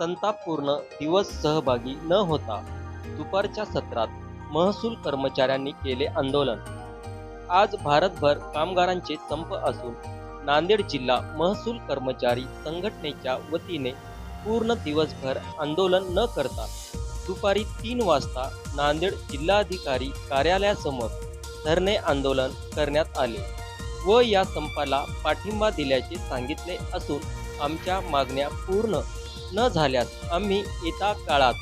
संतापपूर्ण दिवस सहभागी न होता दुपारच्या सत्रात महसूल कर्मचाऱ्यांनी केले आंदोलन. आज भारतभर कामगारांचे संप असून नांदेड जिल्हा महसूल कर्मचारी संघटनेच्या वतीने पूर्ण दिवसभर आंदोलन न करता दुपारी तीन वाजता नांदेड जिल्हाधिकारी कार्यालयासमोर धरणे आंदोलन करण्यात आले व या संपाला पाठिंबा दिल्याचे सांगितले असून आमच्या मागण्या पूर्ण न झाल्यास आम्ही येत्या काळात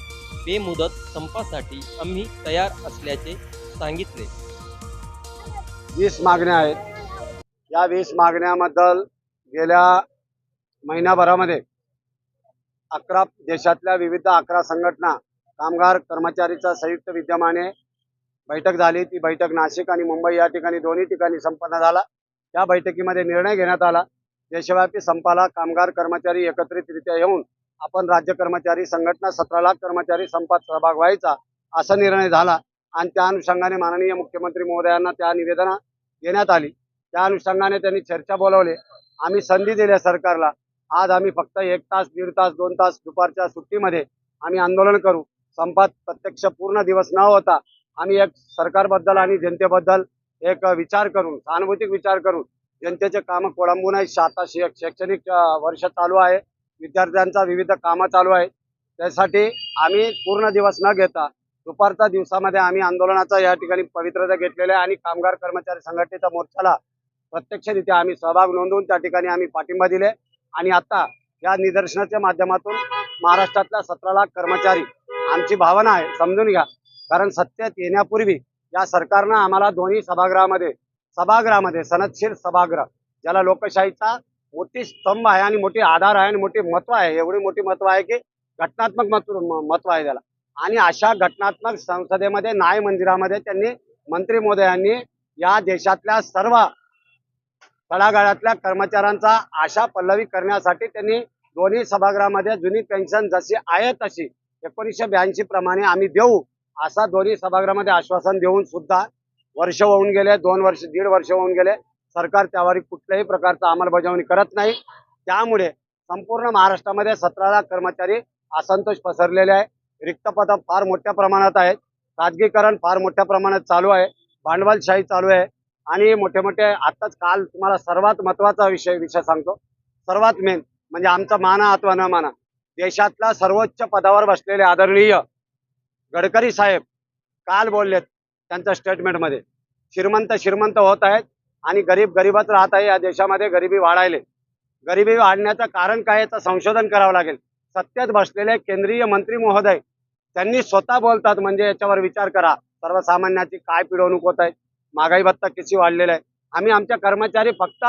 बेमुदत संपासाठी आम्ही तयार असल्याचे सांगितले. वीस मागण्या आहेत. या वीस मागण्याबद्दल गेल्या महिन्याभरामध्ये अकरा देशातल्या विविध अकरा संघटना कामगार कर्मचारीचा संयुक्त विद्यमाने बैठक झाली. ती बैठक नाशिक आणि मुंबई या ठिकाणी दोन्ही ठिकाणी संपन्न झाला. त्या बैठकीमध्ये निर्णय घेण्यात आला. देशव्यापी संपाला कामगार कर्मचारी एकत्रितरित्या येऊन आपण राज्य कर्मचारी संघटना सतरा लाख कर्मचारी संपात सहभाग व्हायचा असा निर्णय झाला. आणि त्या अनुषंगाने माननीय मुख्यमंत्री महोदयांना त्या निवेदना देण्यात आली. त्या अनुषंगाने त्यांनी चर्चा बोलावले. आम्ही संधी दिल्या सरकारला. आज आम्ही फक्त एक तास दीड तास दोन तास दुपारच्या सुट्टीमध्ये आम्ही आंदोलन करू. संपात प्रत्यक्ष पूर्ण दिवस न होता आम्ही एक सरकारबद्दल आणि जनतेबद्दल एक विचार करून सहानुभूतिक विचार करून जनतेचे कामं कोळंबून आहे आता शैक्षणिक वर्ष चालू आहे. विद्यार्थ्यांचा विविध कामं चालू आहेत. त्यासाठी आम्ही पूर्ण दिवस न घेता दुपारच्या दिवसामध्ये आम्ही आंदोलनाचा या ठिकाणी पवित्रता घेतलेला आहे आणि कामगार कर्मचारी संघटनेच्या मोर्चाला प्रत्यक्षरित्या आम्ही सहभाग नोंदवून त्या ठिकाणी आम्ही पाठिंबा दिले. आणि आता या निदर्शनाच्या माध्यमातून महाराष्ट्रातल्या सतरा लाख कर्मचारी आमची भावना आहे समजून घ्या. कारण सत्तेत येण्यापूर्वी या सरकारनं आम्हाला दोन्ही सभागृहामध्ये सभागृहामध्ये सनदशीर सभागृह ज्याला लोकशाहीचा मोठी स्तंभ आहे आणि मोठी आधार आहे आणि मोठी महत्त्व आहे. एवढी मोठी महत्त्व आहे की घटनात्मक महत्त्व महत्त्व आहे त्याला. आणि अशा घटनात्मक संसदेमध्ये न्याय मंदिरामध्ये त्यांनी मंत्री मोदयांनी या देशातल्या सर्व तळागाळातल्या कर्मचाऱ्यांचा आशा पल्लवी करण्यासाठी त्यांनी दोन्ही सभागृहामध्ये जुनी पेन्शन जशी आहे तशी एकोणीसशे ब्याऐंशी प्रमाणे आम्ही देऊ असा दोन्ही सभागृहामध्ये आश्वासन देऊन सुद्धा वर्ष होऊन गेले दोन वर्ष दीड वर्ष होऊन गेले. सरकार त्यावर कुठल्याही प्रकारचा अंमलबजावणी करत नाही. त्यामुळे संपूर्ण महाराष्ट्रामध्ये सतरा लाख कर्मचारी असंतोष पसरलेले आहे. रिक्त पदं फार मोठ्या प्रमाणात आहेत. खाजगीकरण फार मोठ्या प्रमाणात चालू आहे. भांडवलशाही चालू आहे. आणि मोठे मोठे आत्ताच काल तुम्हाला सर्वात महत्त्वाचा विषय विषय सांगतो. सर्वात मेन म्हणजे आमचा माना अथवा न माना. देशातल्या सर्वोच्च पदावर बसलेले आदरणीय गडकरी साहेब काल बोललेत त्यांच्या स्टेटमेंटमध्ये श्रीमंत श्रीमंत होत आहेत. आणि गरीब गरीबच राहत आहे या देशामध्ये गरिबी वाढायले. गरिबी वाढण्याचं कारण काय याचं संशोधन करावं लागेल. सत्तेत बसलेले केंद्रीय मंत्री महोदय त्यांनी स्वतः बोलतात म्हणजे याच्यावर विचार करा. सर्वसामान्याची काय पिळवणूक होत आहे? महागाई भत्ता किती वाढलेला आहे? आम्ही आमच्या कर्मचारी फक्त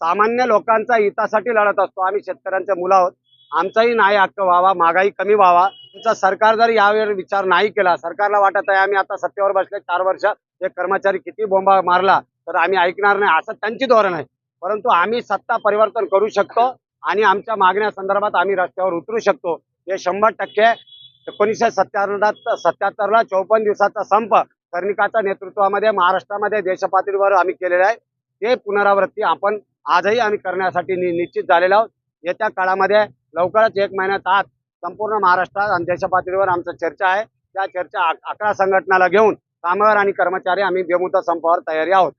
सामान्य लोकांच्या हितासाठी लढत असतो. आम्ही शेतकऱ्यांच्या मुलं आहोत. आमचाही न्याय हक्क व्हावा महागाई कमी व्हावा. तुमचा सरकार जर यावर विचार नाही केला सरकारला वाटत आहे आम्ही आता सत्तेवर बसले चार वर्ष हे कर्मचारी किती बोंबा मारला तर आम्ही ऐकणार नाही असं त्यांची धोरण आहे. परंतु आम्ही सत्ता परिवर्तन करू शकतो आणि आमच्या मागण्या संदर्भात आम्ही रस्त्यावर उतरू शकतो. हे शंभर टक्के एकोणीसशे सत्त्याहत्तर सत्याहत्तरला चौपन्न दिवसाचा संप कर्णिकाच्या नेतृत्वामध्ये महाराष्ट्रामध्ये देशपातळीवर आम्ही केलेला आहे. ते पुनरावृत्ती आपण आजही आम्ही करण्यासाठी नि- निश्चित झालेलो आहोत. येत्या काळामध्ये लवकरच एक महिन्यात आत संपूर्ण महाराष्ट्रात आणि देशपातळीवर आमचं चर्चा आहे. त्या चर्चा अकरा संघटनाला घेऊन कामगार आणि कर्मचारी आम्ही बेमुदत संपावर तयारी आहोत.